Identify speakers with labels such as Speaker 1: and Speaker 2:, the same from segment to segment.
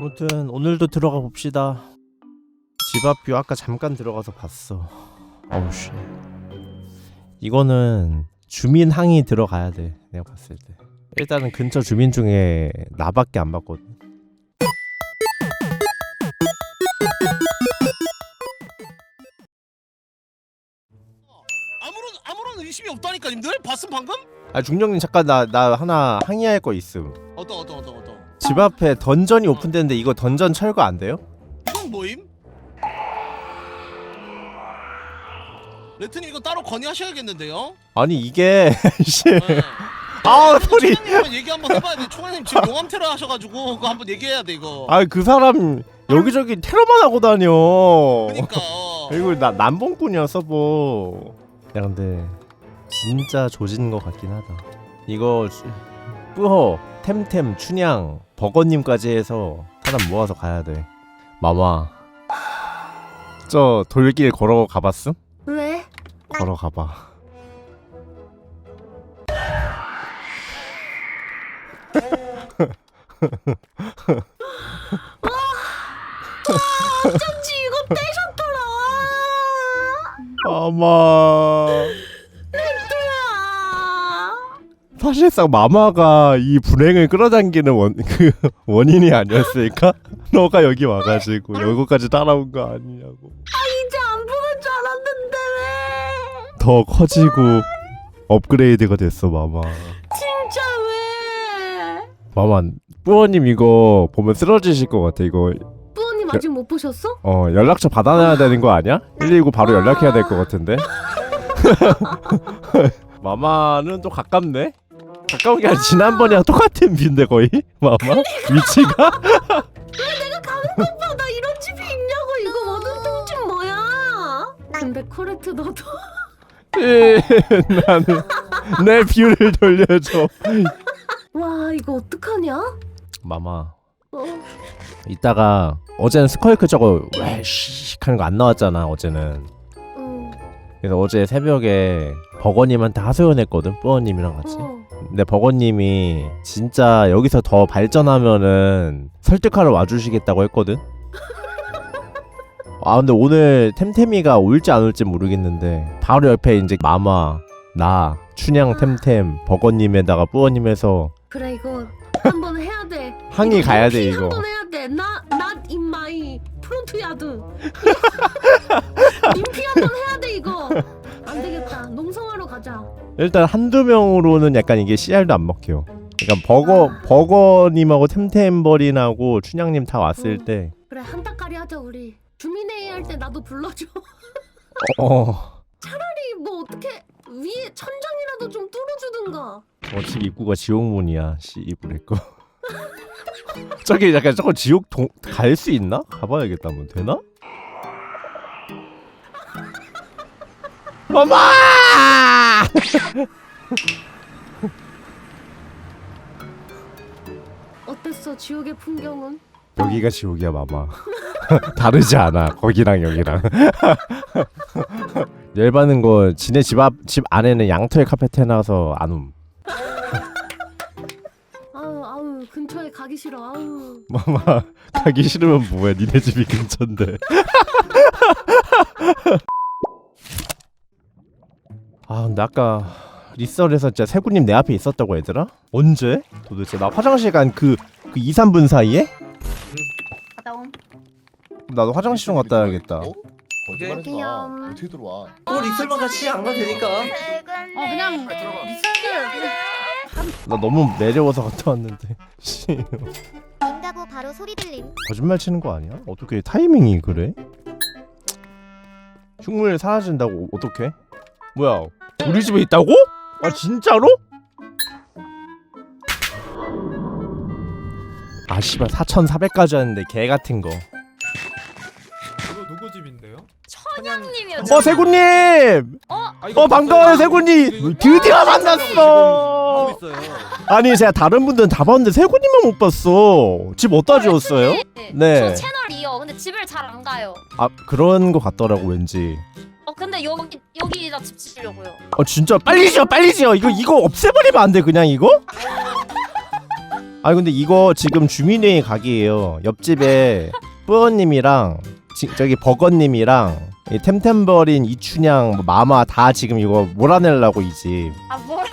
Speaker 1: 아무튼 오늘도 들어가 봅시다. 집 앞 뷰 아까 잠깐 들어가서 봤어. 어우 씨. 이거는 주민 항의 들어가야 돼. 내가 봤을 때. 일단은 근처 주민 중에 나밖에 안 봤거든.
Speaker 2: 아무런 아무런 의심이 없다니까 님들 봤음 방금?
Speaker 1: 아 중령님 잠깐 나 나 하나 항의할 거 있음.
Speaker 2: 어떠 어떠 어떠
Speaker 1: 집 앞에 던전이 오픈됐는데 이거 던전 철거 안 돼요?
Speaker 2: 이건 뭐임? 레트님 이거 따로 건의하셔야겠는데요?
Speaker 1: 아니 이게 씨.
Speaker 2: 네.
Speaker 1: 아 소리.
Speaker 2: 총장님 얘기 한번 해봐야 돼. 총장님 지금 용암 테러 하셔가지고 그거 한번 얘기해야 돼 이거.
Speaker 1: 아 그 사람 여기저기 테러만 하고 다녀.
Speaker 2: 그러니까. 어.
Speaker 1: 그리고 나 남봉꾼이야 서버. 야 근데 진짜 조진 것 같긴 하다. 이거 주- 뿌허, 템템, 춘향, 버거님까지 해서 사람 모아서 가야 돼. 마마. 저 돌길 걸어 가봤음?
Speaker 3: 왜?
Speaker 1: 걸어 가봐.
Speaker 3: 어쩐지 이거 떼셨더라.
Speaker 1: 마마.
Speaker 3: 야.
Speaker 1: 사실상 마마가 이 불행을 끌어당기는 원, 그 원인이 아니었을까? 너가 여기 와가지고 여기까지 따라온 거 아니냐고.
Speaker 3: 이제 안 보는 줄 알았는데 왜?
Speaker 1: 더 커지고 업그레이드가 됐어 마마.
Speaker 3: 진짜 왜?
Speaker 1: 마마 뿌어님 이거 보면 쓰러지실 것 같아 이거.
Speaker 3: 부모님 아직 못 보셨어?
Speaker 1: 어 연락처 받아놔야 되는 거 아니야? 119 바로 연락해야 될 것 같은데. 마마는 또 가깝네. 가까운 게 아니라 지난번이랑 똑같은 뷰인데 거의 마마 위치가.
Speaker 3: 내가 가는 곳마다 이런 집이 있냐고 이거 원룸 집 뭐야? 근데 코레트 너도
Speaker 1: 예, 나는 내 뷰를 돌려줘.
Speaker 3: 와 이거 어떡하냐?
Speaker 1: 마마
Speaker 3: 어.
Speaker 1: 이따가 어제는 스컬크 저거 왜씨 하는 거 안 나왔잖아 어제는.
Speaker 3: 응.
Speaker 1: 그래서 어제 새벽에 버거님한테 하소연했거든 뿌어님이랑 같이.
Speaker 3: 어.
Speaker 1: 근데 버거님이 진짜 여기서 더 발전하면은 설득하러 와주시겠다고 했거든. 아 근데 오늘 템템이가 올지 안 올지 모르겠는데 바로 옆에 이제 마마 나 춘향 템템 버거님에다가 뿌어님에서
Speaker 3: 그래 이거 한 번 해야 돼.
Speaker 1: 항의 가야 돼 이거.
Speaker 3: 한번 해야 돼. 나 not in my 프론트 야드. 님피 한번 해야 돼 이거. 안 되겠다. 농성하러 가자.
Speaker 1: 일단 한두 명으로는 약간 이게 CR도 안 먹혀. 그러니까 버거 버거님하고 템템버린하고 춘향님 다 왔을
Speaker 3: 음.
Speaker 1: 때
Speaker 3: 그래 한따까리 하자 우리. 주민회의 할 때 나도 불러줘.
Speaker 1: 어.
Speaker 3: 차라리 뭐 어떻게 위에 천장이라도 좀 뚫어주든가.
Speaker 1: 어, 집 입구가 지옥문이야. 씨 이브레거. 저기 약간 저거 지옥 갈 수 있나? 가봐야겠다. 뭐 되나? 엄마!
Speaker 3: 어땠어 지옥의 풍경은?
Speaker 1: 여기가 지옥이야, 마마. 다르지 않아. 거기랑 여기랑. 열받는 거 지네 집 앞 집 안에는 양털 카페트 해놔서 안 옴.
Speaker 3: 가기 싫어. 아우.
Speaker 1: 마마 가기 싫으면 뭐해? 니네 집이 근처인데. 아 근데 아까 리썰에서 진짜 세구님 내 앞에 있었다고 얘들아? 언제? 도대체 나 화장실 간 그 그 2, 3분 사이에?
Speaker 3: 갔다 옴.
Speaker 1: 나도 화장실 좀 갔다 와야겠다.
Speaker 4: 어? 거짓말하지 마. 어떻게 들어와?
Speaker 5: 어 리셀만 같이 안 가도 되니까
Speaker 6: 어 그냥 리셀을
Speaker 1: 나 너무 내려워서 갔다 왔는데. 씨.
Speaker 6: 인가고 바로 소리 들림
Speaker 1: 거짓말 치는 거 아니야? 어떻게 타이밍이 그래? 흉물 사라진다고 어떻게? 뭐야? 우리 집에 있다고? 아 진짜로? 아 씨발 4,400까지 왔는데 개 같은 거.
Speaker 7: 이거 누구 집인데요?
Speaker 6: 천양님이요
Speaker 1: 어 세군님!
Speaker 7: 아,
Speaker 1: 어 반가워요 세군님! 드디어 만났어! 아니 제가 다른 분들은 다 봤는데 세군님만 못 봤어. 집 어디다 지었어요? 네.
Speaker 6: 저 채널 이어 근데 집을 잘 안 가요
Speaker 1: 아 그런 거 같더라고 왠지.
Speaker 6: 어 근데 여기 여기다 집 지으려고요
Speaker 1: 어 진짜 빨리 지어 빨리 지어 이거 이거 없애버리면 안 돼 그냥 이거? 아니 근데 이거 지금 주민회의 각이에요. 옆집에 뿌어님이랑 지- 저기 버거님이랑 이 템템버린 이춘향 뭐 마마 다 지금 이거 몰아내려고 이 집.
Speaker 6: 아 뭐라?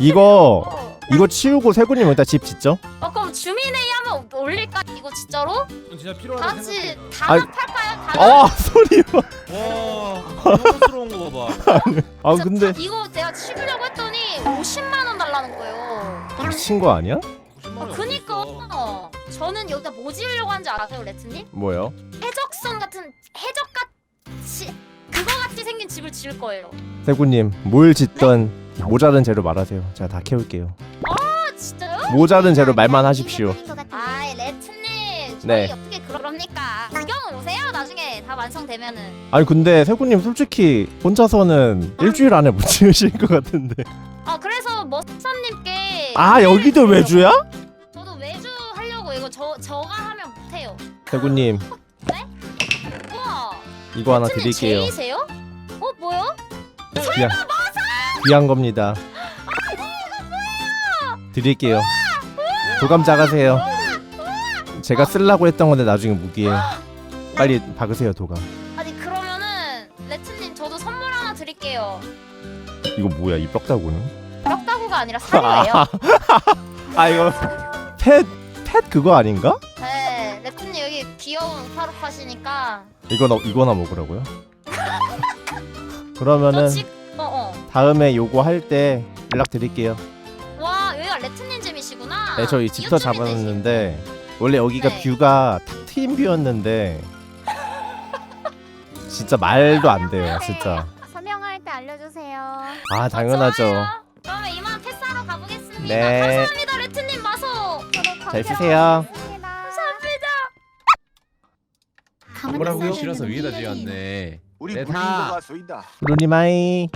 Speaker 1: 이거 이거 치우고 세군님 여기다 집 짓죠?
Speaker 6: 어 그럼 주민회의 하면 올릴까 이거 진짜로?
Speaker 7: 진짜
Speaker 6: 다
Speaker 7: 필요하다
Speaker 6: 같이
Speaker 7: 생각해요.
Speaker 6: 다
Speaker 1: 아니-
Speaker 6: 합할까요?
Speaker 1: 다아 소리 봐.
Speaker 2: 와 당황스러운 거 봐봐.
Speaker 1: 아
Speaker 6: 저-
Speaker 1: 근데
Speaker 6: 저 이거 내가 치우려고 했더니 50만 원 달라는 거예요.
Speaker 1: 미친 거 아니야?
Speaker 2: 90만
Speaker 6: 아,
Speaker 2: 원
Speaker 6: 그니까. 저는 여기다 뭐 지으려고 한지 아세요, 레트님?
Speaker 1: 뭐요?
Speaker 6: 해적선 같은 해적 같이 그거 같이 생긴 집을 지을 거예요.
Speaker 1: 세군님 뭘 짓던 모자른 재료 말하세요. 제가 다 캐올게요.
Speaker 6: 아 진짜요?
Speaker 1: 모자른 재료 말만 하십시오.
Speaker 6: 아 레트님 저희
Speaker 1: 네.
Speaker 6: 어떻게 그럽니까? 구경 오세요 나중에 다 완성되면은.
Speaker 1: 아니 근데 세군님 솔직히 혼자서는 일주일 안에 못 지으실 것 같은데.
Speaker 6: 아 그래서 머사님께
Speaker 1: 아 여기도 외주야?
Speaker 6: 저도 외주 하려고 이거 저 저가 하면 못해요.
Speaker 1: 세군님
Speaker 6: 우와.
Speaker 1: 이거 하나 드릴게요.
Speaker 6: 제이세요? 어 뭐요?
Speaker 1: 귀한, 귀한 겁니다. 드릴게요. 도감 작으세요. 제가 쓰려고 했던 건데 나중에 무기에 빨리 박으세요 도감.
Speaker 6: 아니 그러면은 레트님 저도 선물 하나 드릴게요.
Speaker 1: 이거 뭐야 이 뻑다구는?
Speaker 6: 벽다구가 아니라 사료예요.
Speaker 1: 아 이거 펫, 펫 그거 아닌가?
Speaker 6: 네, 레트님 여기 귀여운 파룩 하시니까
Speaker 1: 이거나 이거나 먹으라고요? 그러면은
Speaker 6: 어.
Speaker 1: 다음에 요거 할 때 연락 드릴게요.
Speaker 6: 와 여기가 레트님 집이시구나.
Speaker 1: 네, 저희 집터 잡았는데 원래 여기가
Speaker 6: 네.
Speaker 1: 뷰가 탁 트인 뷰였는데 진짜 말도 안 돼요, 진짜.
Speaker 6: 서명할 때 알려주세요.
Speaker 1: 아 당연하죠.
Speaker 6: 좋아요. 그러면 이만 패스하러 가보겠습니다.
Speaker 1: 네.
Speaker 6: 감사합니다 레트님 마소.
Speaker 1: 잘 쓰세요.
Speaker 6: 감사합니다.
Speaker 4: 뭐라고요? 싫어서 위에다 지었네.
Speaker 8: 우리
Speaker 4: 네, 다.
Speaker 8: 쏘인다.
Speaker 1: 블루님 아이.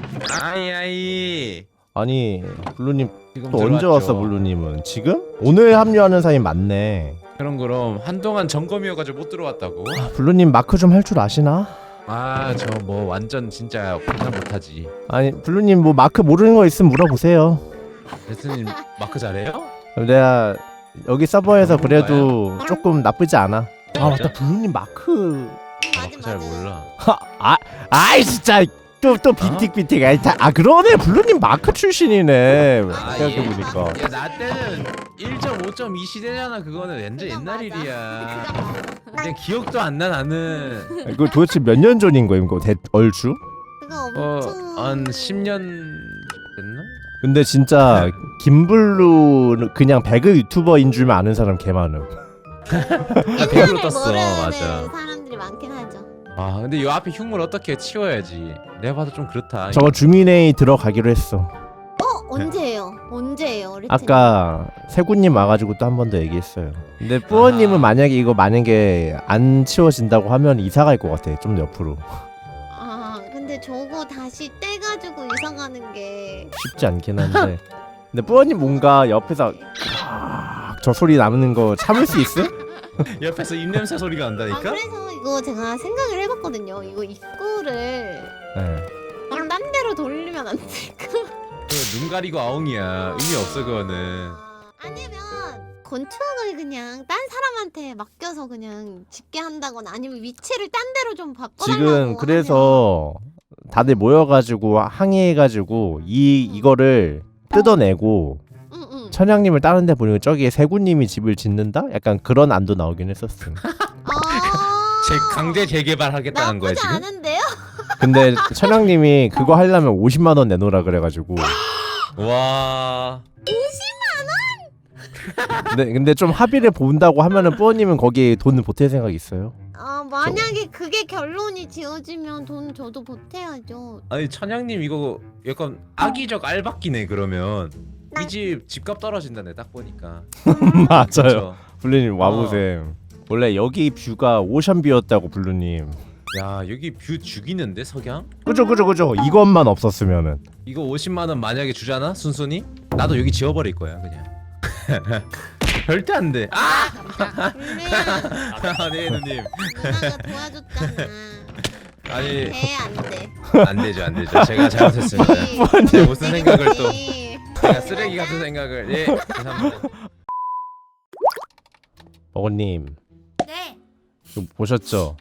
Speaker 4: 아이 아이.
Speaker 1: 아니 블루님
Speaker 4: 지금
Speaker 1: 또 언제. 왔어 블루님은? 지금? 오늘 합류하는 사이 맞네.
Speaker 4: 그럼 그럼 한동안 점검이어가지고 못 들어왔다고.
Speaker 1: 아, 블루님 마크 좀 할 줄 아시나?
Speaker 4: 아 저 뭐 완전 진짜 반찬 못하지.
Speaker 1: 아니 블루님 뭐 마크 모르는 거 있으면 물어보세요.
Speaker 4: 레트님 마크 잘해요?
Speaker 1: 내가 여기 서버에서
Speaker 4: 아,
Speaker 1: 그래도 조금 나쁘지 않아. 아 맞다? 블루님 마크.
Speaker 4: 잘 몰라.
Speaker 1: 아 아이 진짜 또 또 빈틱빈틱 아이 다- 아 그러네 블루님 마크 출신이네
Speaker 4: 아,
Speaker 1: 생각해 보니까
Speaker 4: 야 나 때는 1.5.2 시대잖아. 그거는 완전 옛날 일이야. 그냥 기억도 안 나 나는.
Speaker 1: 이거 도대체 몇 년 전인 거임 이거 대, 얼추?
Speaker 3: 그거 엄청
Speaker 4: 어한 10년 됐나?
Speaker 1: 근데 진짜 김블루 그냥 배그 유튜버인 줄만 아는 사람 개 많음.
Speaker 4: 배우로 떴어. 맞아.
Speaker 3: 사람들이 많긴 하죠.
Speaker 4: 아 근데 이 앞에 흉물 어떻게 치워야지. 내가 봐도 좀 그렇다.
Speaker 1: 저거 주민회의 들어가기로 했어.
Speaker 3: 어 언제예요? 언제예요? 리트님?
Speaker 1: 아까 세군님 와가지고 또 한 번 더 얘기했어요. 근데 뿌어님은
Speaker 4: 아.
Speaker 1: 만약에 이거 만약에 안 치워진다고 하면 이사 갈 것 같아. 좀 옆으로.
Speaker 3: 아 근데 저거 다시 떼가지고 이사 가는 게
Speaker 1: 쉽지 않긴 한데. 근데 뿌어님 뭔가 옆에서 아, 저 소리 나는 거 참을 수 있음?
Speaker 4: 옆에서 입냄새 소리가
Speaker 3: 아
Speaker 4: 난다니까?
Speaker 3: 그래서 이거 제가 생각을 해봤거든요. 이거 입구를
Speaker 1: 네.
Speaker 3: 그냥 딴 데로 돌리면 안 될까?
Speaker 4: 그눈 가리고 아웅이야. 의미 없어 그거는.
Speaker 3: 아, 아니면 건축을 그냥 딴 사람한테 맡겨서 그냥 짓게 한다거나 아니면 위치를 딴 데로 좀 바꿔달라고
Speaker 1: 지금 그래서 다들 모여가지고 항의해가지고 이 이거를 뜯어내고. 천양님을 다른 데 보내고 저기에 세군님이 집을 짓는다? 약간 그런 안도 나오긴 했었음.
Speaker 3: 아,
Speaker 4: 재, 강제 재개발하겠다는 거야
Speaker 3: 나쁘지
Speaker 4: 지금?
Speaker 3: 않은데요?
Speaker 1: 근데 천양님이 그거 하려면 50만 원 내놓으라 그래가지고.
Speaker 4: 와.
Speaker 1: 근데 근데 좀 합의를 본다고 하면은 뿌어님은 거기에 돈을 보탤 생각 있어요?
Speaker 3: 아 만약에 그게 결론이 지어지면 돈 저도 보태야죠.
Speaker 4: 아니 천양님 이거 약간 악의적 알박기네 그러면.
Speaker 3: 나-
Speaker 4: 이집 집값 떨어진다네 딱 보니까.
Speaker 1: 맞아요.
Speaker 4: 그쵸?
Speaker 1: 블루님 와보셈. 원래 여기 뷰가 오션뷰였다고 블루님.
Speaker 4: 야 여기 뷰 죽이는데 석양?
Speaker 1: 그죠 그죠 그죠. 이것만 없었으면은.
Speaker 4: 이거 50만 원 만약에 주잖아 순순히? 나도 여기 지워버릴 거야 그냥. 절대 안 돼. 아!
Speaker 3: 블루야
Speaker 4: 네 누님.
Speaker 3: 누나가 도와줬잖아.
Speaker 4: 아니
Speaker 3: 돼안 돼.
Speaker 4: 안 되죠 안 되죠. 제가 잘못했습니다. 제가 무슨 생각을 또? 제가 쓰레기 같은 생각을 예 죄송합니다.
Speaker 1: 버거님
Speaker 3: 네.
Speaker 1: 이거 보셨죠?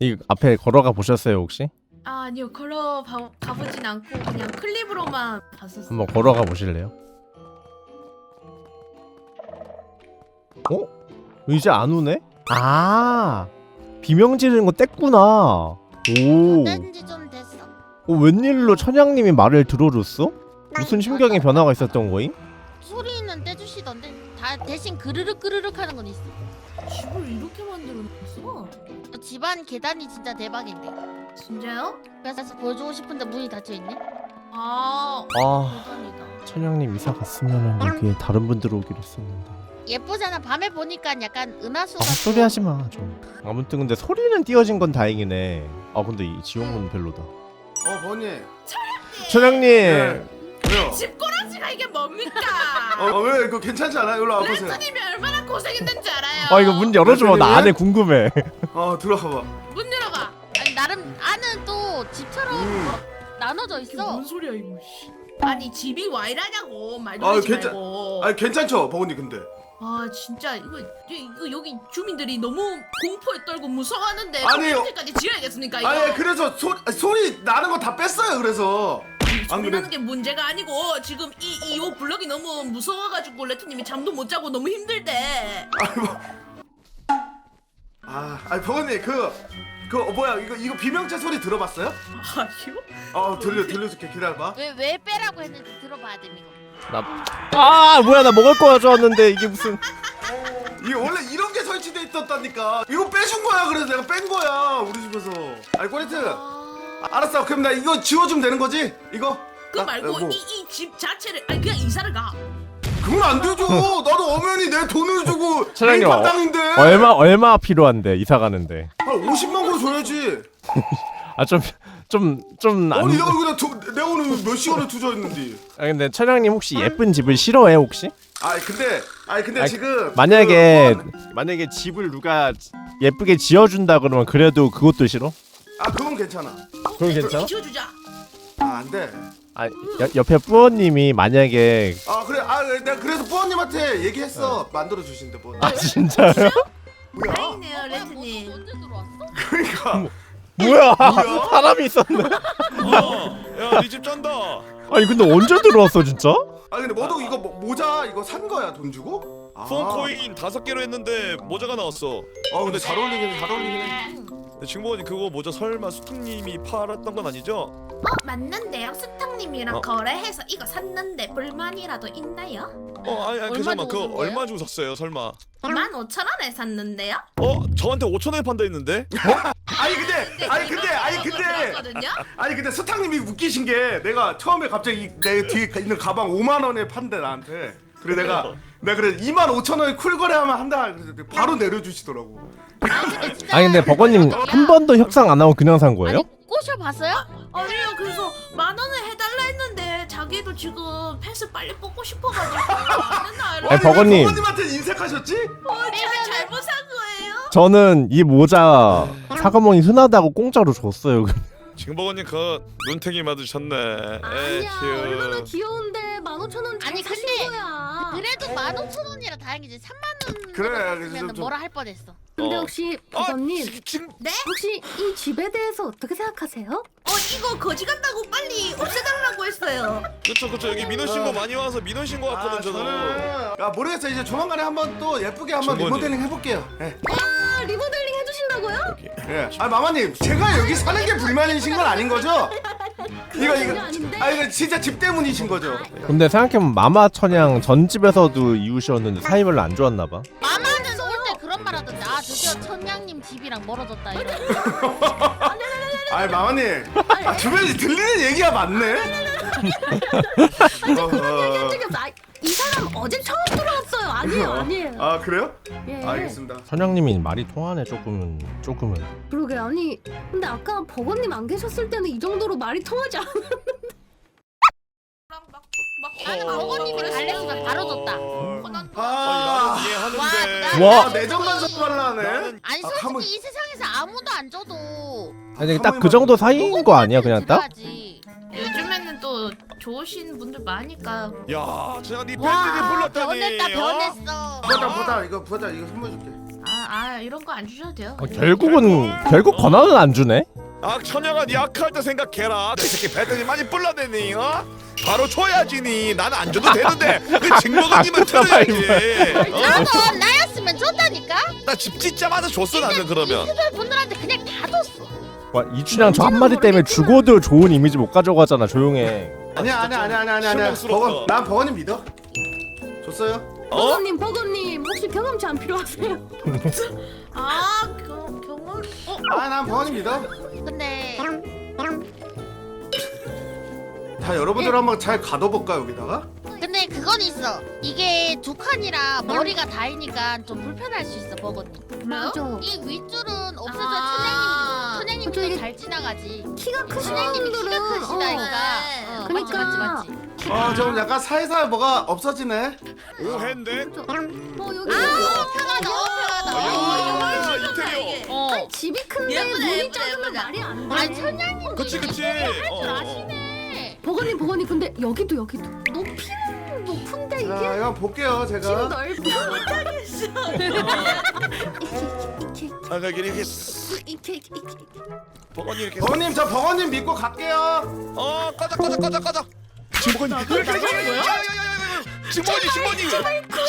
Speaker 1: 이 앞에 걸어가 보셨어요 혹시?
Speaker 8: 아, 아니요 걸어 봐, 가보진 않고 그냥 클립으로만 봤었어요.
Speaker 1: 한번 걸어가 보실래요? 어? 이제 안 오네? 아 비명 지르는 거 뗐구나 오
Speaker 9: 낸지 좀 됐어.
Speaker 1: 어, 웬일로 천양님이 말을 들어줬어? 무슨 심경의 변화가 있었던 거임?
Speaker 9: 소리는 떼주시던데 다 대신 그르륵 그르륵 하는 건 있어.
Speaker 8: 집을 이렇게 만들어놨어?
Speaker 9: 집안 계단이 진짜 대박인데.
Speaker 8: 진짜요?
Speaker 9: 그래서 보여주고 싶은데 문이 닫혀 있네.
Speaker 8: 아,
Speaker 1: 아
Speaker 8: 대단이다.
Speaker 1: 천양님 이사 갔으면 여기에 다른 분들 오기로 했었는데
Speaker 9: 예쁘잖아. 밤에 보니까 약간 은하수
Speaker 1: 아 헛소리 하지 마좀 아무튼 근데 소리는 띄어진 건 다행이네 아 근데 이 지원군 별로다
Speaker 5: 어 버니.
Speaker 1: 천양님
Speaker 5: 왜요?
Speaker 8: 집꼬라지가 이게 뭡니까?
Speaker 5: 어 왜? 이거 괜찮지 않아요? 일로 와보세요.
Speaker 8: 레트님이 얼마나 고생했는지 알아요?
Speaker 1: 아 이거 문 열어줘 나 안에 궁금해
Speaker 5: 어 들어가 봐.
Speaker 8: 문 열어봐.
Speaker 9: 아니 나름 안은 또 집처럼
Speaker 5: 음.
Speaker 9: 나눠져
Speaker 8: 이게
Speaker 9: 있어.
Speaker 8: 뭔 소리야 이거? 씨. 아니 집이 와 이라냐고 말도
Speaker 5: 아, 괜찮-
Speaker 8: 말고.
Speaker 5: 아니 괜찮죠, 버거님 근데.
Speaker 8: 아 진짜 이거 이거 여기 주민들이 너무 공포에 떨고 무서워하는데
Speaker 5: 아니요.
Speaker 8: 이렇게까지 지어야겠습니까 이거?
Speaker 5: 아니 그래서 소 소리 나는 거 다 뺐어요. 그래서. 안
Speaker 8: 소리
Speaker 5: 그래?
Speaker 8: 나는 게 문제가 아니고 지금 이 이호 블럭이 너무 무서워가지고 레트님이 잠도 못 자고 너무 힘들대.
Speaker 5: 뭐. 아, 아니 버거님 그. 그 어, 뭐야 이거 이거 비명체 소리 들어봤어요?
Speaker 8: 아니요?
Speaker 5: 어 들려 들려줄게 기다려봐.
Speaker 9: 왜 왜 빼라고 했는지 들어봐야 돼 이거.
Speaker 1: 아 뭐야 나 먹을 거 가져왔는데 이게 무슨
Speaker 5: 이게 원래 이런 게 설치돼 있었다니까. 이거 빼준 거야. 그래서 내가 뺀 거야 우리 집에서. 아니 꼬리트. 아, 알았어. 그럼 나 이거 지워주면 되는 거지? 이거?
Speaker 8: 그
Speaker 5: 나-
Speaker 8: 말고
Speaker 5: 뭐.
Speaker 8: 이 이 집 자체를 아니 그냥 이사를 가.
Speaker 5: 그건 안 되죠. 나도 엄연히 내 돈을 주고
Speaker 1: 사장님, 어-
Speaker 5: 땅인데.
Speaker 1: 얼마 얼마 필요한데 이사 가는데
Speaker 5: 한 50만 원 줘야지.
Speaker 1: 아좀좀 좀안
Speaker 5: 아니 내가 그냥 두, 내가 오늘 몇 시간을 투자했는데.
Speaker 1: 아 근데 천양님 혹시 예쁜 집을 싫어해 혹시?
Speaker 5: 아니 근데 아니 근데
Speaker 1: 아니,
Speaker 5: 지금
Speaker 1: 만약에
Speaker 5: 그 뭐-
Speaker 1: 만약에 집을 누가 예쁘게 지어준다 그러면 그래도 그것도 싫어?
Speaker 5: 아 그건 괜찮아.
Speaker 1: 그건 괜찮아?
Speaker 8: 지워주자.
Speaker 5: 아 안 돼.
Speaker 1: 아 여, 옆에 뿌어님이 만약에
Speaker 5: 아 그래 아 내가 그래서 부모님한테 얘기했어 만들어 주신대 뭐.
Speaker 1: 아 진짜요?
Speaker 5: 뭐야?
Speaker 8: 다행이네요 레트님.
Speaker 9: 언제 들어왔어?
Speaker 5: 그러니까
Speaker 1: 뭐야
Speaker 5: 뭐야?
Speaker 1: 사람이 있었네
Speaker 10: 야 네 집 짠다.
Speaker 1: 아니 근데 언제 들어왔어 진짜?
Speaker 5: 아 근데 모두 이거 모, 모자 이거 산 거야 돈 주고? 아.
Speaker 11: 폰코인 다섯 개로 했는데 모자가 나왔어.
Speaker 5: 어 근데 잘 어울리긴 해, 잘 어울리긴 해.
Speaker 11: 근데 증보원님 그거 모자 설마 수탁님이 팔았던 건 아니죠?
Speaker 8: 어 맞는데요. 스탕님이랑
Speaker 11: 어.
Speaker 8: 거래해서 이거 샀는데 불만이라도 있나요?
Speaker 11: 어 아니 아니
Speaker 9: 얼마
Speaker 11: 괜찮아.
Speaker 9: 주고
Speaker 11: 그거
Speaker 9: 산 거예요?
Speaker 11: 얼마 주고 샀어요 설마?
Speaker 8: 15,000원에 샀는데요.
Speaker 11: 어 저한테 5천 원에 판다 했는데?
Speaker 5: 아니 근데 아니 근데 아니 근데
Speaker 8: 거든요.
Speaker 5: 아니 근데 스탕님이 웃기신 게 내가 처음에 갑자기 내 뒤에 있는 가방 5만 원에 판대 나한테 그래 내가 내가 그래 2만 5천 원에 쿨 거래하면 한다 그래서 바로 내려주시더라고
Speaker 9: 아니 근데 진짜
Speaker 1: 아니 근데 버거님 한 번도 협상 안 하고 그냥 산 거예요?
Speaker 9: 아니 꼬셔봤어요?
Speaker 8: 아니요 그래서 만 원을 해달라 했는데 자기도 지금 패스 빨리 뽑고 싶어가지고
Speaker 1: 아니, 버거님.
Speaker 5: 버거님한테 인색하셨지?
Speaker 8: 잘 잘못 산 거예요.
Speaker 1: 저는 이 모자 사과mon이 흔하다고 공짜로 줬어요
Speaker 11: 증보원님 그 눈탱이 맞으셨네.
Speaker 3: 아니야 얼마나. 귀여운데 15,000원
Speaker 9: 아니, 근데
Speaker 3: 거야
Speaker 9: 그래도 15,000원이라 다행이지 3만 원
Speaker 5: 그래,
Speaker 9: 그래,
Speaker 5: 그래서 좀-
Speaker 9: 뭐라 할 뻔했어.
Speaker 3: 근데
Speaker 11: 어.
Speaker 3: 혹시
Speaker 11: 아,
Speaker 3: 버거님
Speaker 11: 지- 지금
Speaker 8: 네?
Speaker 3: 혹시 이 집에 대해서 어떻게 생각하세요?
Speaker 8: 어 이거 거지 같다고 빨리 없애달라고 했어요.
Speaker 11: 그쵸 그쵸 여기 민원 신고 많이 와서 민원 신고 왔거든
Speaker 5: 아,
Speaker 11: 저도.
Speaker 5: 저는 야 모르겠어요 이제 조만간에 한번 또 예쁘게 한번. 리모델링 해볼게요 예.
Speaker 3: 아 리모델링 해주신다고요?
Speaker 5: 예. 아 마마님 제가 여기 사는 게 불만이신 건 아닌 거죠? 이거 이거?
Speaker 3: 아
Speaker 5: 이거 진짜 집 때문이신 거죠?
Speaker 1: 근데 생각해보면 마마 천양 전 집에서도 이웃이었는데 사이 별로 안 좋았나 봐
Speaker 9: 마마는 올 때 그런 말 하던데 아 드디어 천냥님 집이랑 멀어졌다 이런.
Speaker 5: 아 마마님 아, 주변에 들리는 얘기가 많네 어허.
Speaker 3: 적이 없어. 아, 이 사람 어제 처음 들어왔어요. 아니에요, 아니에요.
Speaker 5: 아 그래요?
Speaker 3: 예.
Speaker 5: 알겠습니다
Speaker 1: 천양님이 말이 통하네 조금은 조금은
Speaker 3: 그러게 아니 근데 아까 버거님 안 계셨을 때는 이 정도로 말이 통하지 않아.
Speaker 9: 나는 버거님이 달랬으면 바로 줬다.
Speaker 5: 아,
Speaker 11: 이해하는데.
Speaker 1: 와.
Speaker 5: 아, 내정만 선발라네.
Speaker 11: 나는
Speaker 9: 아니
Speaker 5: 아,
Speaker 9: 솔직히
Speaker 5: 가만-
Speaker 9: 이 세상에서 아무도 안 줘도
Speaker 1: 아니 딱그 정도 사이인 거 아니야 그냥 딱?
Speaker 9: 들어야지.
Speaker 8: 좋으신 분들 많으니까
Speaker 11: 야, 제가
Speaker 6: 네와
Speaker 11: 불렀다니.
Speaker 6: 변했다
Speaker 11: 어?
Speaker 6: 변했어.
Speaker 5: 부하장 부하장 이거 부하장 이거 선물 줄게.
Speaker 8: 아, 아 이런 거 안 주셔도 돼요.
Speaker 1: 어, 결국은 결국 권한은 안 주네.
Speaker 11: 아, 천영아, 네 약할 때 생각해라. 이 새끼 밴드니 많이 불러대니, 어? 바로 줘야지니. 나는 안 줘도 되는데 그 증거가님은 틀어야지. 어?
Speaker 6: 나도 나였으면 줬다니까.
Speaker 11: 나집 짓자마자 줬어 나는 그러면.
Speaker 6: 유튜버 분들한테 그냥 다 줬어.
Speaker 1: 와 이춘향 저 한마디 때문에 죽어도 좋은 이미지 못 가져가잖아. 조용해.
Speaker 5: 아니야 아니야 아니야 아니야 아니야. 아니야.
Speaker 11: 실망스럽다.
Speaker 5: 버건 난 버건님 믿어. 줬어요?
Speaker 11: 어?
Speaker 3: 버거님 버거님 혹시 경험치 안 필요하세요?
Speaker 8: 아 경, 경험 어?
Speaker 5: 아난 버건님 믿어.
Speaker 6: 근데
Speaker 5: 자 여러분들 한번 잘 가둬볼까 여기다가?
Speaker 6: 근데 그건 있어. 이게 두 칸이라 머리가 다이니까 좀 불편할 수 있어 버거님.
Speaker 8: 그래요?
Speaker 6: 이 윗줄은 없어서
Speaker 8: 아.
Speaker 6: 천양님이
Speaker 3: 그쵸,
Speaker 6: 천양님도
Speaker 3: 이게
Speaker 6: 잘 지나가지.
Speaker 3: 키가 크신
Speaker 6: 천양님이 키가
Speaker 3: 분들은
Speaker 6: 크시다니까.
Speaker 8: 네.
Speaker 6: 어,
Speaker 3: 그러니까.
Speaker 6: 맞지 맞지 맞지.
Speaker 5: 어좀 약간 살살 뭐가 없어지네.
Speaker 11: 오해인데.
Speaker 3: 어 여기
Speaker 6: 아 편하다
Speaker 11: 야,
Speaker 6: 편하다.
Speaker 11: 이태리.
Speaker 6: 어.
Speaker 3: 집이 큰데 문이 작으면. 말이 안 돼.
Speaker 6: 아니 천양님
Speaker 11: 그치 그치. 어,
Speaker 6: 줄
Speaker 11: 어.
Speaker 3: 버거님 버거님 근데 여기도 여기도 높이는 높은데 이게
Speaker 5: 자 이거 볼게요
Speaker 3: 지금
Speaker 5: 제가.
Speaker 3: 넓어.
Speaker 11: 아, 여기 이렇게
Speaker 3: 이렇게 이렇게
Speaker 11: 버건이 이렇게.
Speaker 5: 버건님 저 버건님 믿고 갈게요.
Speaker 11: 어, 꺼져 꺼져 꺼져 꺼져. 이렇게 이렇게. 지목원이 지목원이.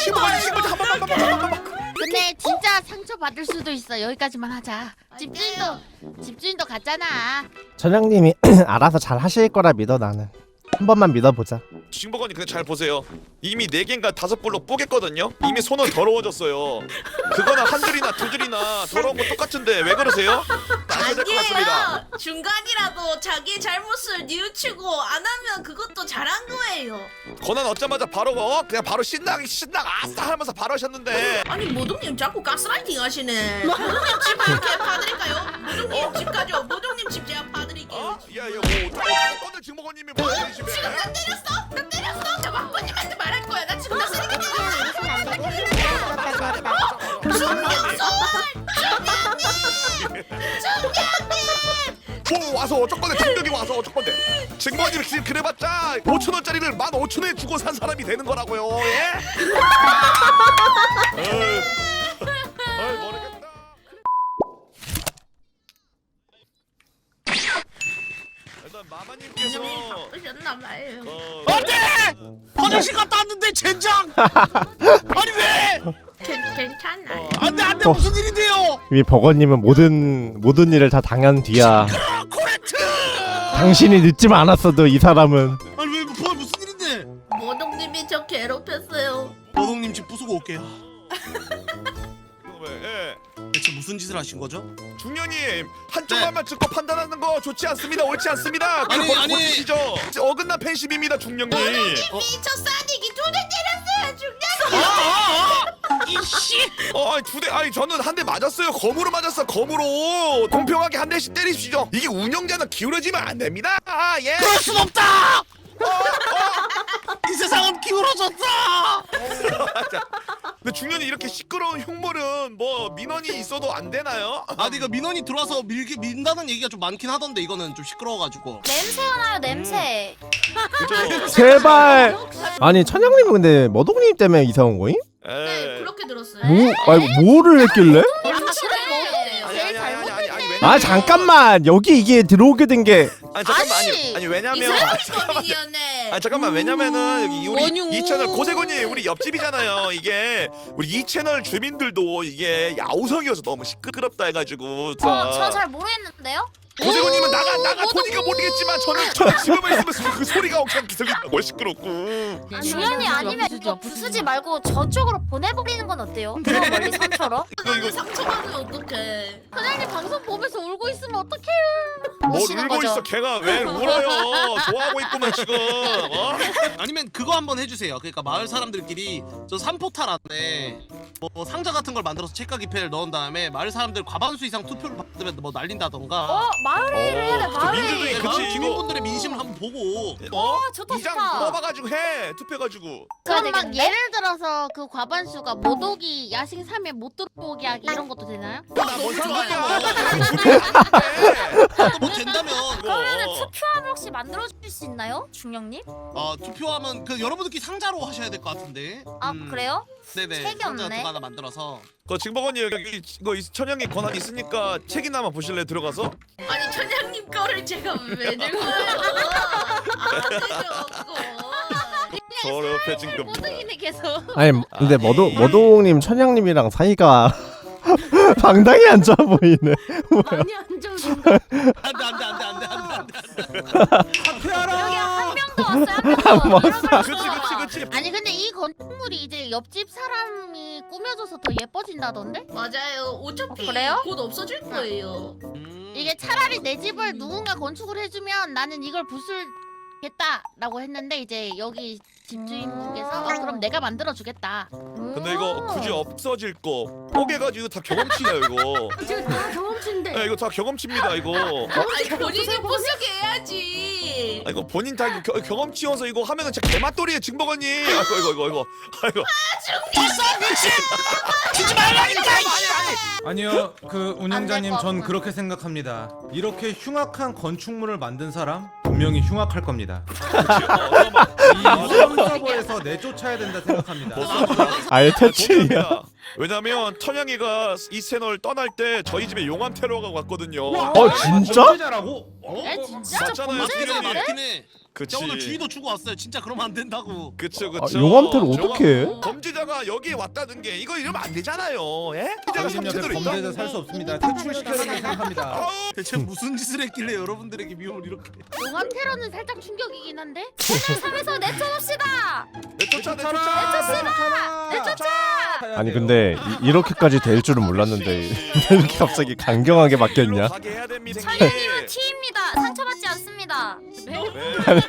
Speaker 11: 지목원이 지목원이 한 번만 한 번만 한 번만.
Speaker 6: 근데 진짜 상처 받을 수도 있어. 여기까지만 하자. 집주인도 집주인도 갔잖아.
Speaker 1: 전장님이 알아서 잘 하실 거라 믿어 나는. 한 번만 믿어보자.
Speaker 11: 징버건이 근데 잘 보세요. 이미 네 개인가 다섯 불로 뽀겠거든요. 이미 손은 더러워졌어요. 그거나 한 줄이나 두 줄이나 더러운 거 똑같은데 왜 그러세요? 나셔야 될것 같습니다.
Speaker 8: 아니에요. 중간이라도 자기 잘못을 뉘우치고 안 하면 그것도 잘한 거예요.
Speaker 11: 권한 얻자마자 바로 어 그냥 바로 신나게 신나 아싸 하면서 바로 하셨는데
Speaker 8: 아니 모동님 자꾸 가스라이팅 하시네. 모동님 집 이렇게 봐드릴까요? 모동님 집 가죠. 모동님 집 제가 봐드릴게요.
Speaker 11: 어? 야 이거 뭐 꺼내 징버건님이 뭐 하는 집에
Speaker 8: 지금 나 때렸어? 나 때렸어? 저 왕부님한테 말할 거야. 나 지금 나 쓰레기
Speaker 11: 뭐 와서 어쩔 건데 충격이 와서 어쩔 건데 징버건님 지금 그래봤자 5천 원짜리를 15,000원에 주고 산 사람이 되는 거라고요 예? 에이, 에이, 모 일단 마마님께서
Speaker 8: 바쁘셨나 봐요.
Speaker 11: 어,
Speaker 2: 화장실 갔다 왔는데 젠장. 아니 왜?
Speaker 8: 괜- 괜찮아요.
Speaker 2: 안돼 안돼
Speaker 1: 어.
Speaker 2: 무슨 일인데요?
Speaker 1: 이미 버거님은 모든 모든 일을 다 당한 뒤야.
Speaker 2: 코레트.
Speaker 1: 당신이 늦지만 않았어도 이 사람은
Speaker 2: 아니 왜 뭐, 무슨 일인데?
Speaker 8: 모동님이 저 괴롭혔어요.
Speaker 2: 노동님 집 부수고 올게요. 무슨 짓을 하신 거죠?
Speaker 11: 중년님 한쪽만만 듣고 판단하는 거 좋지 않습니다. 옳지 않습니다.
Speaker 2: 아니,
Speaker 11: 그거
Speaker 2: 아니.
Speaker 11: 고치시죠. 어긋난 팬심입니다 중년님
Speaker 8: 미쳐 싸니기 두대 때렸어요 중년.
Speaker 2: 아아아. 이씨.
Speaker 11: 어 아니 두 대 아니 저는 한 대 맞았어요. 검으로 맞았어 검으로. 공평하게 한 대씩 때리시죠 이게 운영자는 기울어지면 안 됩니다. 아, 예.
Speaker 2: 그럴 순 없다. 이 세상은 기울어졌다.
Speaker 11: 근데 중년이 이렇게 시끄러운 흉물은 뭐 민원이 있어도 안 되나요?
Speaker 2: 아니 이거 민원이 들어와서 밀기 민다는 얘기가 좀 많긴 하던데 이거는 좀 시끄러워가지고.
Speaker 6: 냄새가 나요 냄새.
Speaker 11: 그죠
Speaker 1: 제발. 아니 천양님은 근데 머동님 때문에 이사 온 거임?
Speaker 8: 네
Speaker 11: 에
Speaker 8: 그렇게 들었어요.
Speaker 1: 뭐 아니 뭐를 했길래?
Speaker 11: 아아니
Speaker 6: 그래.
Speaker 11: 아니
Speaker 6: 제일
Speaker 11: 아니 아
Speaker 1: 잠깐만. 여기 이게 들어오게 된 게.
Speaker 11: 아니 잠깐만. 아니
Speaker 6: 아니,
Speaker 11: 왜냐면. 아 잠깐만. 왜냐면은 여기 우리
Speaker 6: 원유.
Speaker 11: 이 채널 고세곤이 우리 옆집이잖아요. 이게 우리 이 채널 주민들도 이게 야우성이어서 너무 시끄럽다 해가지고.
Speaker 6: 어, 저 잘 모르겠는데요.
Speaker 11: 고세곤님은 나가 나가
Speaker 6: 너무-
Speaker 11: 모르겠지만 저는 저는 집에만 있으면 그 소리가 엄청 기슬린다고 시끄럽고
Speaker 6: 중년이 아니면 이거 부수지 말고 저쪽으로 보내버리는 건 어때요? 저 멀리 산처럼.
Speaker 8: 나는 상처받으면 어떡해.
Speaker 6: 사장님 방송 보면서 울고 있으면 어떡해요?
Speaker 11: 뭘
Speaker 6: 우시는
Speaker 11: 울고
Speaker 6: 거죠?
Speaker 11: 있어 걔가 왜 울어요 좋아하고 있구만 지금 어?
Speaker 2: 아니면 그거 한번 해주세요. 그러니까 마을 사람들끼리 저 삼포탈 안에 뭐 상자 같은 걸 만들어서 책과 기패를 넣은 다음에 마을 사람들 과반수 이상 투표를 받으면 뭐 날린다던가.
Speaker 6: 어 마을회의를 해야 돼
Speaker 11: 어, 그
Speaker 6: 마을회의.
Speaker 11: 민주주의
Speaker 2: 네,
Speaker 11: 그치.
Speaker 2: 주민분들의 민심을 한번 보고
Speaker 11: 어?
Speaker 6: 좋다,
Speaker 11: 이장
Speaker 6: 좋다.
Speaker 11: 뽑아가지고 해 투표해가지고
Speaker 6: 그럼 막 예를 들어서 그 과반수가 못 오기 야생 3일 못 들어오게 하기 이런 것도 되나요?
Speaker 11: 나뭔 상관이야
Speaker 2: 좋아요.
Speaker 11: 그게 안 돼.
Speaker 2: 뭐 된다면
Speaker 11: 이거.
Speaker 6: 투표함 혹시 만들어 주실 수 있나요, 중령님?
Speaker 2: 어 투표하면 그 여러분들끼리 상자로 하셔야 될 것 같은데.
Speaker 6: 아
Speaker 2: 음,
Speaker 6: 그래요?
Speaker 2: 네네.
Speaker 6: 책이
Speaker 2: 상자
Speaker 6: 없네.
Speaker 2: 두 하나 만들어서.
Speaker 11: 그 증거건이 여기 이거 이 천양이 권한 있으니까 책이나 한번 보실래 들어가서?
Speaker 8: 아니 천장님 거를 제가 왜 들고 와요? 아무 없고.
Speaker 11: 더럽혀진 금.
Speaker 6: 모두이네 계속.
Speaker 1: 아니 근데 머도 머도님 천양님이랑 사이가 상당히 안 좋아 보이네.
Speaker 8: 많이 안 좋은
Speaker 2: 안돼 안돼 안돼 안돼 안돼.
Speaker 6: 여기 한명 더 왔어요. 한명 더.
Speaker 11: 그치 그치 그치.
Speaker 6: 아니 근데 이 건물이 이제 옆집 사람이 꾸며줘서 더 예뻐진다던데?
Speaker 8: 맞아요. 어차피
Speaker 6: 어, 그래요?
Speaker 8: 곧 없어질 거예요.
Speaker 2: 음.
Speaker 6: 이게 차라리 내 집을 누군가 건축을 해주면 나는 이걸 부술겠다라고 했는데 이제 여기 집주인분께서 어, 그럼 내가 만들어 주겠다.
Speaker 11: 근데 이거 굳이 없어질 거 뽀개가지고 다 경험치야 이거.
Speaker 8: 지금 다 경험치인데.
Speaker 11: 야 이거 다 경험치입니다 이거.
Speaker 8: 아니 본인이 부수게 해야지.
Speaker 11: 아 이거 본인 다 이거 겨, 경험치여서 이거 하면은 진짜 개맛돌이에 증거건이. 아이고 이거 이거 이거. 아이고.
Speaker 7: 아니요 그 운영자님 전 그렇게 생각합니다 이렇게 흉악한 건축물을 만든 사람 분명히 흉악할 겁니다 이 수험 서버에서 내쫓아야 된다 생각합니다
Speaker 1: 아예 퇴출이야.
Speaker 11: 왜냐면 천양이가 이 채널 떠날 때 저희 집에 용암 테러가 왔거든요.
Speaker 1: 어 진짜?
Speaker 7: 범죄자라고? 어?
Speaker 6: 에 진짜
Speaker 11: 맞잖아요,
Speaker 6: 범죄자
Speaker 11: 지금.
Speaker 2: 맞긴 해.
Speaker 11: 그치.
Speaker 2: 자 오늘 주의도 주고 왔어요. 진짜 그러면 안 된다고.
Speaker 11: 그쵸
Speaker 1: 아,
Speaker 11: 그쵸.
Speaker 1: 용암태를 어떻게 해?
Speaker 11: 범죄자가 여기에 왔다는 게 이거 이러면 안 되잖아요. 예?
Speaker 7: 옆에 범죄자 살 수 없습니다 퇴출시켜야 된다고 생각합니다
Speaker 2: 대체 무슨 짓을 했길래 여러분들에게 미움을 이렇게.
Speaker 6: 용암 테러는 살짝 충격이긴 한데. 채널 3에서 내쳐놓읍시다.
Speaker 11: 내쫓아 내쫓아.
Speaker 7: 내쫓아
Speaker 1: 아니 근데 이, 이렇게까지 될 줄은 몰랐는데 왜 이렇게 갑자기 강경하게 바뀌었냐?
Speaker 11: 가게 해야 됩니다.
Speaker 6: 천연님은 T입니다. 상처받지 않습니다. 네?
Speaker 1: 아니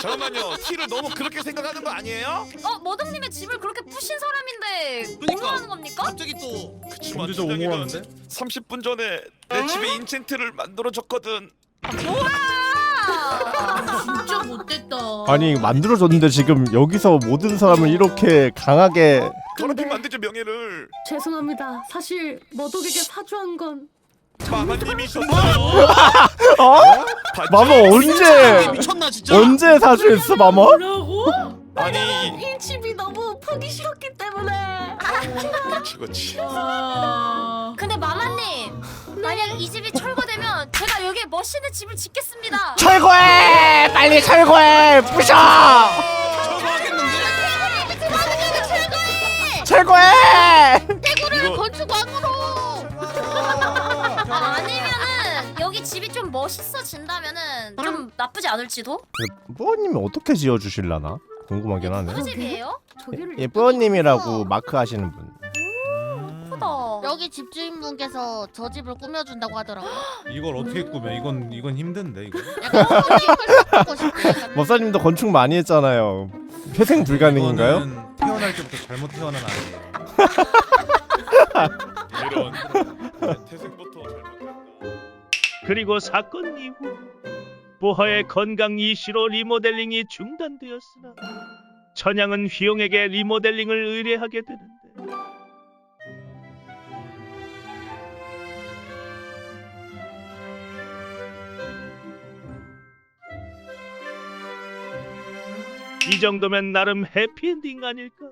Speaker 11: 잠깐만요. 티를 너무 그렇게 생각하는 거 아니에요?
Speaker 6: 어 머동님의 집을 그렇게 푸신 사람인데
Speaker 2: 그러니까.
Speaker 6: 공유하는 겁니까?
Speaker 2: 갑자기 또
Speaker 11: 그치만
Speaker 7: 범죄자 옹호하는데?
Speaker 11: 30분 전에 내 집에 인챈트를 만들어 줬거든.
Speaker 6: 아,
Speaker 8: 진짜 못됐다.
Speaker 1: 아니 만들어졌는데 지금 여기서 모든 사람을 이렇게 강하게
Speaker 11: 더럽히면 안 되죠 명예를.
Speaker 8: 죄송합니다. 사실 머독에게 사주한 건
Speaker 11: 마마님이셨어요.
Speaker 1: 어? 마마 언제
Speaker 2: 미쳤나 진짜.
Speaker 1: 언제 사주했어 마마?
Speaker 8: 뭐라고?
Speaker 11: 아니
Speaker 8: 이 집이 너무 보기 싫었기 때문에.
Speaker 11: 그치.
Speaker 8: 아...
Speaker 6: 근데 마마님 만약 이 집이 철거되면 제가 여기에 멋있는 집을 짓겠습니다.
Speaker 1: 철거해! 빨리 철거해! 부셔! 철거해!
Speaker 6: 멋있어진다면은 좀 나쁘지 않을지도.
Speaker 1: 뿌어님이 어떻게 지어주실라나? 궁금하긴 하네.
Speaker 6: 그 집이에요?
Speaker 8: 저기를
Speaker 1: 예, 뿌어님이라고 마크 하시는 분.
Speaker 6: 예쁘다. 여기 집주인분께서 저 집을 꾸며준다고 하더라고.
Speaker 7: 이걸 어떻게 꾸며 이건 이건 힘든데 이거
Speaker 6: 약간.
Speaker 1: 머사님도 건축 많이 했잖아요. 회생 불가능인가요?
Speaker 7: 이거는 태어날 때부터 잘못 태어난 아이예요
Speaker 11: 이런 태생부터.
Speaker 12: 그리고 사건 이후 보허의 건강 이슈로 리모델링이 중단되었으나 천양은 휘용에게 리모델링을 의뢰하게 되는데 이 정도면 나름 해피엔딩 아닐까?